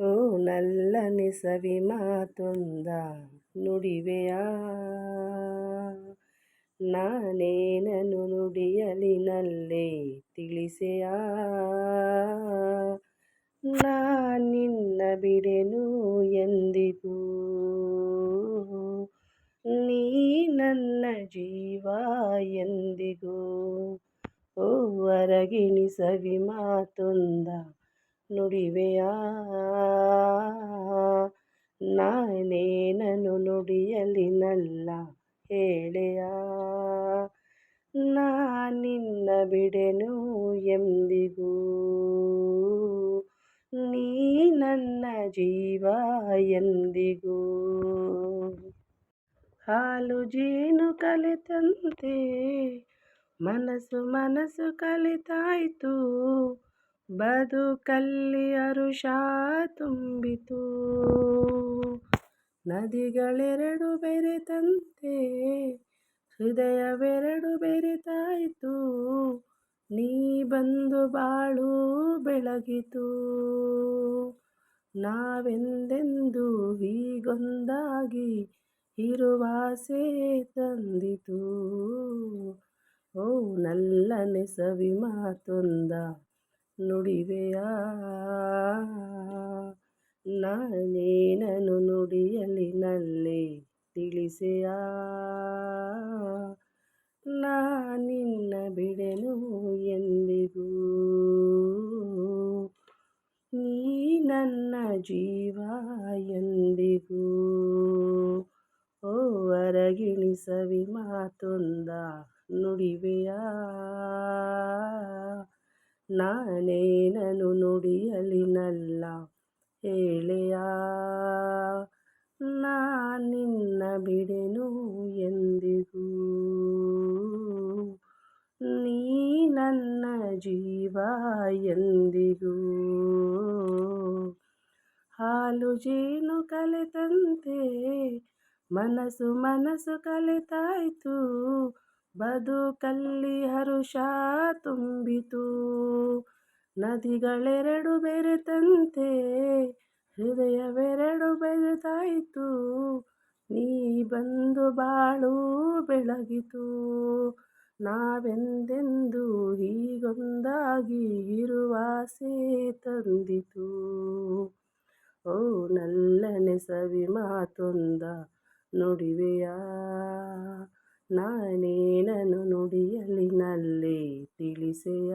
ಓ ನಲ್ಲ ಸವಿ ಮಾತೊಂದ ನುಡಿವೆಯ? ನಾನೇನನು ನಲ್ಲೆ ತಿಳಿಸೆಯ? ನಿನ್ನ ಬಿಡೆನು ಎಂದಿಗೂ? ನೀ ನನ್ನ ಜೀವ ಎಂದಿಗೂ? ಓ ಹೊರಗಿಣಿ ಸವಿ ಮಾತೊಂದ ನುಡಿವೆಯ ನಾನೇನನು ನಲ್ಲ ಹೇಳೆಯ? ನಿನ್ನ ಬಿಡೆನು ಎಂದಿಗೂ? ನೀ ನನ್ನ ಜೀವ ಎಂದಿಗೂ? ಹಾಲು ಜೇನು ಕಲಿತಂತೆ, ಮನಸ್ಸು ಮನಸ್ಸು ಕಲಿತಾಯಿತು. ಬದುಕಲ್ಲಿ ಅರುಷ ತುಂಬಿತು. ನದಿಗಳೆರಡು ಬೆರೆತಂತೆ, ಹೃದಯವೆರಡು ಬೆರೆತಾಯಿತು. ನೀ ಬಂದು ಬಾಳು ಬೆಳಗಿತು. ನಾವೆಂದೆಂದು ಹೀಗೊಂದಾಗಿ ಇರುವಾಸೆ ತಂದಿತು. ಓ ನಲ್ಲನೆ ಸವಿ ಮಾತೊಂದ ನುಡಿವೆಯ ನಾನೇನನು ನುಡಿಯಲಿ ನಲ್ಲಿ ತಿಳಿಸೆಯ? ನಿನ್ನ ಬಿಡೆನು ಎಂದಿಗೂ? ನೀ ನನ್ನ ಜೀವ ಎಂದಿಗೂ? ಓ, ಅರಗಿಣಿ ಸವಿ ಮಾತೊಂದ ನುಡಿವೆಯ? ನಾನೇನನು ನುಡಿಯಲಿನಲ್ಲ. ಹೇಳೆಯ ನಿನ್ನ ಬಿಡೆನು ಎಂದಿಗೂ. ನೀ ನನ್ನ ಜೀವ ಎಂದಿಗೂ. ಹಾಲು ಜೇನು ಕಲೆತಂತೆ, ಮನಸ್ಸು ಮನಸ್ಸು ಕಲಿತಾಯಿತು. ಬದುಕಲ್ಲಿ ಹರುಷ ತುಂಬಿತು. ನದಿಗಳೆರಡು ಬೆರೆತಂತೆ, ಹೃದಯವೆರಡು ಬೆರೆತಾಯಿತು ನೀ ಬಂದು ಬಾಳು ಬೆಳಗಿತು. ನಾವೆಂದೆಂದು ಹೀಗೊಂದಾಗಿ ಇರುವಾಸೆ ತಂದಿತು ಓ ನಲ್ಲನೆ ಸವಿ ಮಾತೊಂದ ನುಡಿವೆಯ? ನಾನೇನನು ನುಡಿಯಲಿನಲ್ಲಿ ತಿಳಿಸೆಯ?